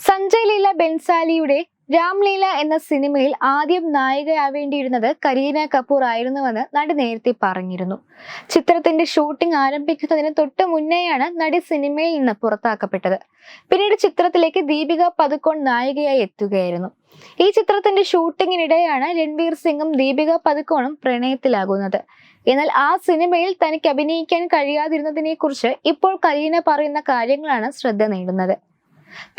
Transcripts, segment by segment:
സഞ്ജയ് ലീല ബെൻസാലിയുടെ രാംലീല എന്ന സിനിമയിൽ ആദ്യം നായികയാവേണ്ടിയിരുന്നത് കരീന കപൂർ ആയിരുന്നുവെന്ന് നടി നേരത്തെ പറഞ്ഞിരുന്നു. ചിത്രത്തിന്റെ ഷൂട്ടിംഗ് ആരംഭിക്കുന്നതിന് തൊട്ട് മുന്നേയാണ് നടി സിനിമയിൽ നിന്ന് പുറത്താക്കപ്പെട്ടത്. പിന്നീട് ചിത്രത്തിലേക്ക് ദീപിക പതുക്കോൺ നായികയായി എത്തുകയായിരുന്നു. ഈ ചിത്രത്തിന്റെ ഷൂട്ടിങ്ങിനിടെയാണ് രൺവീർ സിംഗും ദീപിക പതുക്കോണും പ്രണയത്തിലാകുന്നത്. എന്നാൽ ആ സിനിമയിൽ തനിക്ക് അഭിനയിക്കാൻ കഴിയാതിരുന്നതിനെ കുറിച്ച് ഇപ്പോൾ കരീന പറയുന്ന കാര്യങ്ങളാണ് ശ്രദ്ധ നേടുന്നത്.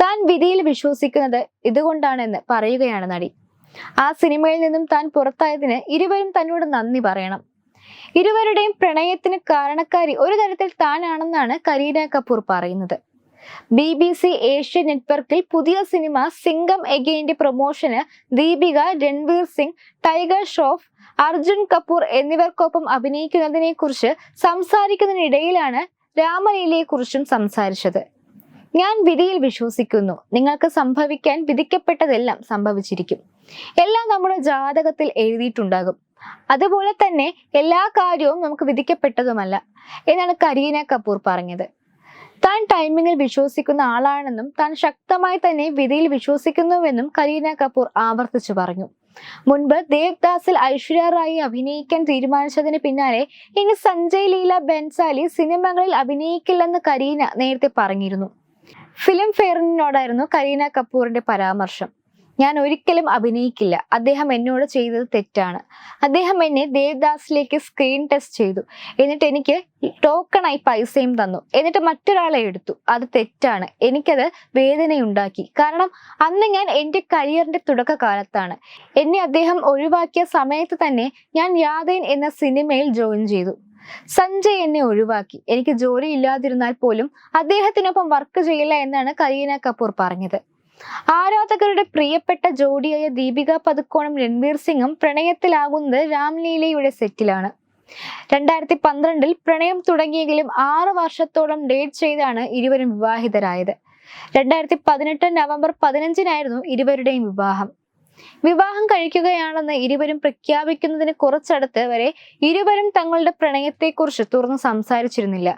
താൻ വിധിയിൽ വിശ്വസിക്കുന്നത് ഇതുകൊണ്ടാണെന്ന് പറയുകയാണ് നടി. ആ സിനിമയിൽ നിന്നും താൻ പുറത്തായതിന് ഇരുവരും തന്നോട് നന്ദി പറയണം. ഇരുവരുടെയും പ്രണയത്തിന് കാരണക്കാരി ഒരു തരത്തിൽ താനാണെന്നാണ് കരീന കപൂർ പറയുന്നത്. ബി ബി സി ഏഷ്യ നെറ്റ്വർക്കിൽ പുതിയ സിനിമ സിംഗം എഗെയിന്റെ പ്രൊമോഷന് ദീപിക രൺവീർ സിംഗ് ടൈഗർ ഷോഫ് അർജുൻ കപൂർ എന്നിവർക്കൊപ്പം അഭിനയിക്കുന്നതിനെ കുറിച്ച് സംസാരിക്കുന്നതിനിടയിലാണ് രാമലീലയെ കുറിച്ചും സംസാരിച്ചത്. ഞാൻ വിധിയിൽ വിശ്വസിക്കുന്നു. നിങ്ങൾക്ക് സംഭവിക്കാൻ വിധിക്കപ്പെട്ടതെല്ലാം സംഭവിച്ചിരിക്കും. എല്ലാം നമ്മുടെ ജാതകത്തിൽ എഴുതിയിട്ടുണ്ടാകും. അതുപോലെ തന്നെ എല്ലാ കാര്യവും നമുക്ക് വിധിക്കപ്പെട്ടതുമല്ല എന്നാണ് കരീന കപൂർ പറഞ്ഞത്. താൻ ടൈമിങ്ങിൽ വിശ്വസിക്കുന്ന ആളാണെന്നും താൻ ശക്തമായി തന്നെ വിധിയിൽ വിശ്വസിക്കുന്നുവെന്നും കരീന കപൂർ ആവർത്തിച്ചു പറഞ്ഞു. മുൻപ് ദേവ്ദാസിൽ ഐശ്വര്യ റായി അഭിനയിക്കാൻ തീരുമാനിച്ചതിന് പിന്നാലെ ഇനി സഞ്ജയ് ലീല ബെൻസാലി സിനിമകളിൽ അഭിനയിക്കില്ലെന്ന് കരീന നേരത്തെ പറഞ്ഞിരുന്നു. ഫിലിം ഫെയറിനോടായിരുന്നു കരീന കപൂറിന്റെ പരാമർശം. ഞാൻ ഒരിക്കലും അഭിനയിക്കില്ല. അദ്ദേഹം എന്നോട് ചെയ്തത് തെറ്റാണ്. അദ്ദേഹം എന്നെ ദേവദാസിലേക്ക് സ്ക്രീൻ ടെസ്റ്റ് ചെയ്തു. എന്നിട്ട് എനിക്ക് ടോക്കണായി പൈസയും തന്നു. എന്നിട്ട് മറ്റൊരാളെ എടുത്തു. അത് തെറ്റാണ്. എനിക്കത് വേദനയുണ്ടാക്കി. കാരണം അന്ന് ഞാൻ എന്റെ കരിയറിന്റെ തുടക്കകാലത്താണ്. എന്നെ അദ്ദേഹം ഒഴിവാക്കിയ സമയത്ത് തന്നെ ഞാൻ യാതേൻ എന്ന സിനിമയിൽ ജോയിൻ ചെയ്തു. സഞ്ജയ് എന്നെ ഒഴിവാക്കി. എനിക്ക് ജോലി ഇല്ലാതിരുന്നാൽ പോലും അദ്ദേഹത്തിനൊപ്പം വർക്ക് ചെയ്യില്ല എന്നാണ് കരീന കപൂർ പറഞ്ഞത്. ആരാധകരുടെ പ്രിയപ്പെട്ട ജോഡിയായ ദീപിക പതുക്കോണും രൺവീർ സിംഗും പ്രണയത്തിലാകുന്നത് രാംലീലയുടെ സെറ്റിലാണ് രണ്ടായിരത്തി പന്ത്രണ്ടിൽ പ്രണയം തുടങ്ങിയെങ്കിലും ആറ് വർഷത്തോളം ഡേറ്റ് ചെയ്താണ് ഇരുവരും വിവാഹിതരായത്. രണ്ടായിരത്തി പതിനെട്ട് നവംബർ പതിനഞ്ചിനായിരുന്നു ഇരുവരുടെയും വിവാഹം. വിവാഹം കഴിക്കുകയാണെന്ന് ഇരുവരും പ്രഖ്യാപിക്കുന്നതിന് കുറച്ചടുത്ത് വരെ ഇരുവരും തങ്ങളുടെ പ്രണയത്തെക്കുറിച്ച് തുറന്ന് സംസാരിച്ചിരുന്നില്ല.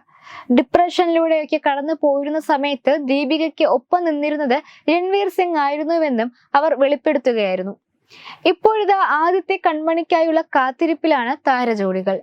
ഡിപ്രഷനിലൂടെയൊക്കെ കടന്നു പോയിരുന്ന സമയത്ത് ദീപികയ്ക്ക് ഒപ്പം നിന്നിരുന്നത് രൺവീർ സിംഗ് ആയിരുന്നുവെന്നും അവർ വെളിപ്പെടുത്തുകയായിരുന്നു. ഇപ്പോഴിതാ ആദ്യത്തെ കൺമണിക്കായുള്ള കാത്തിരിപ്പിലാണ് താരജോഡികൾ.